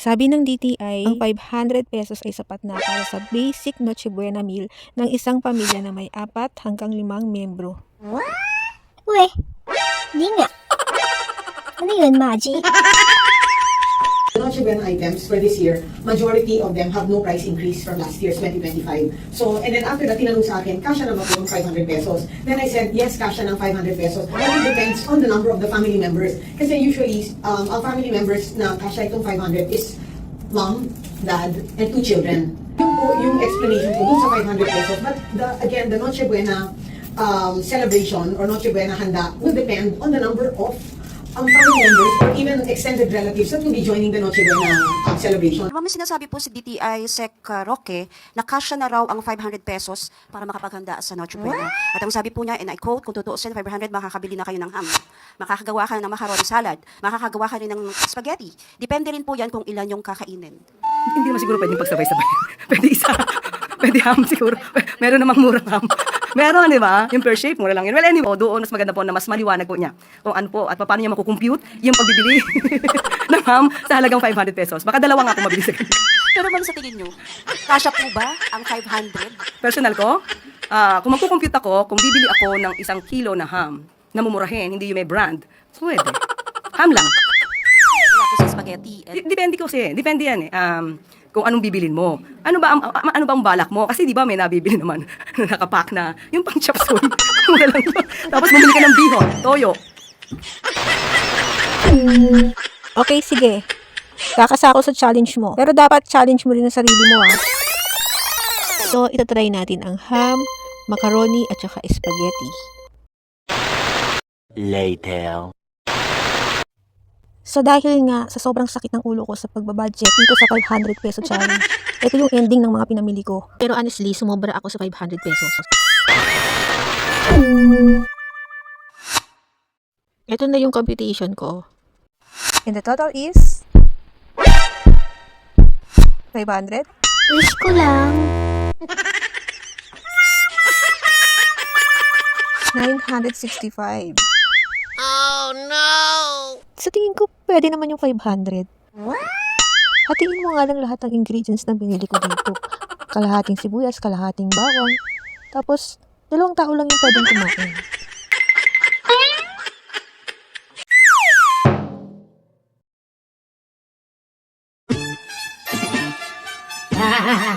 Sabi ng DTI, ang 500 pesos ay sapat na para sa basic Noche Buena meal ng isang pamilya na may apat hanggang limang membro. We, di nga. Ano yun, Maji? Noche Buena items for this year, majority of them have no price increase from last year's 2025. So, and then after that, tinanong sa akin, kasha naman po yung 500 pesos. Then I said, yes, kasha ng 500 pesos. But it depends on the number of the family members. Kasi usually, um, ang family members na kasha itong 500 is mom, dad, and two children. Yung po yung explanation ko dun sa 500 pesos. But the, again, the Noche Buena um, celebration or Noche Buena handa will depend on the number of um, family members or even extended relatives that will be joining the Noche Buena celebration. Ma'am, may sinasabi po si DTI Sec uh, Roque na kasya na raw ang 500 pesos para makapaghanda sa Noche Buena. At ang sabi po niya, and I quote, kung tutuusin, 500 makakabili na kayo ng ham. Makakagawa ka ng macaroni salad. Makakagawa ka rin ng spaghetti. Depende rin po yan kung ilan yung kakainin. Hindi naman siguro pwedeng pagsabay-sabay. Pwede isa. Pwede ham siguro. Meron namang murang ham. Meron, di ba? Yung per shape, mura lang yun. Well, anyway, oh, doon mas maganda po na mas maliwanag po niya kung ano po at paano niya makukompute yung pagbibili ng ham sa halagang 500 pesos. Baka dalawa nga po mabili sa. Pero ma'am, sa tingin nyo, kasya po ba ang 500? Personal ko, ah, kung magkukompute ako, kung bibili ako ng isang kilo na ham na mumurahin, hindi yung may brand, pwede. Ham lang. Wala po sa spaghetti. Di- Depende kasi. Depende yan eh. Um, kung anong bibilin mo. Ano ba ang a- ano bang balak mo? Kasi di ba may nabibili naman na nakapack na yung pang. Mura lang yun. Tapos bumili ka ng bihon, toyo. Okay, sige. Kakasa ako sa challenge mo. Pero dapat challenge mo rin ang sarili mo, ah. So, itatry natin ang ham, macaroni, at saka spaghetti. Later. So, dahil nga sa sobrang sakit ng ulo ko sa pagbabudget dito sa 500 peso challenge, ito yung ending ng mga pinamili ko. Pero honestly, sumobra ako sa 500 pesos. Ito na yung computation ko. And the total is 500. Wish ko lang. 965. Oh no! Sa tingin ko, pwede naman yung 500. Hatiin mo nga lang lahat ng ingredients na binili ko dito. Kalahating sibuyas, kalahating bawang. Tapos, dalawang tao lang yung pwedeng kumain. Merry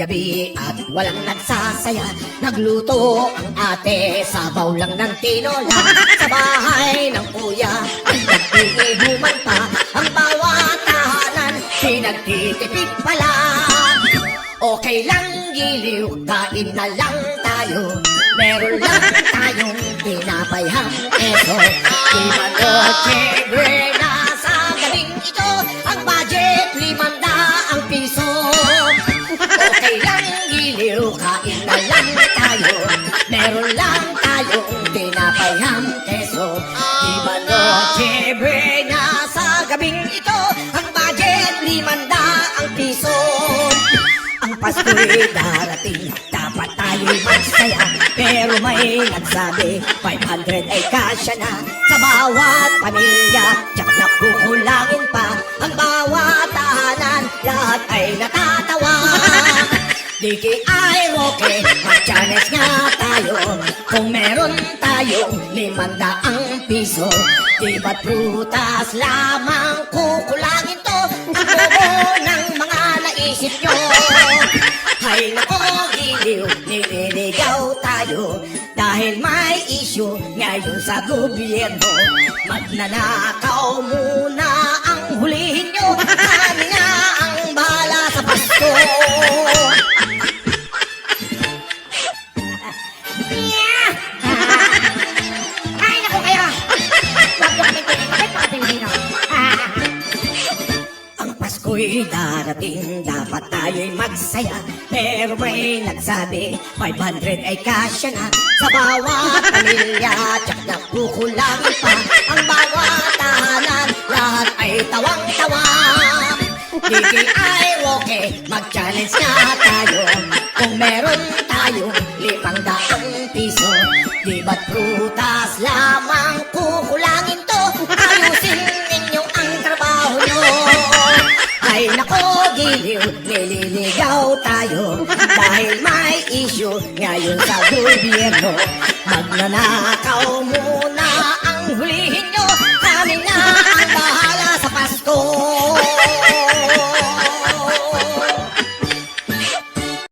gabi at walang nagsasaya. Nagluto ang ate, sabaw lang ng tinola. Sa bahay ng kuya ay nagtiihuman pa. Ang bawat tahanan, pinagtitipid pala. Okay lang giliw, kain na lang tayo. Meron lang tayong tinapay ham eso Di manoche buena sa gabing ito Ang kain na lang tayo. Meron lang tayong tinapay ham keso. Di manoche buena sa gabing ito. Ang budget limanda ang piso. Ang Pasko'y darating, dapat tayo'y magsaya. Pero may nagsabi, 500 ay kasya na. Sa bawat pamilya, tsak na kukulangin pa. Ang bawat tahanan, lahat ay natatawa DKI Roque, mag-challenge nga tayo. Kung meron tayong limandaang piso Di ba't prutas lamang kukulangin to? Ang bobo ng mga naisip nyo. Hay nako, giliw, nililigaw tayo. Dahil may issue ngayon sa gobyerno. Magnanakaw muna ang hulihin nyo. Kami na Pasko'y darating, dapat tayo'y magsaya Pero may nagsabi, 500 ay kasya na. Sa bawat pamilya, tsak na kukulangin pa. Ang bawat tahanan, lahat ay tawang-tawa. DKI Roque, mag-challenge nga tayo. Kung meron tayong limang daang piso Di ba't prutas lamang kukulangin Ay nako, giliw, nililigaw tayo. Dahil may issue ngayon sa gobyerno. Magnanakaw muna ang hulihin nyo. Kami na ang bahala sa Pasko.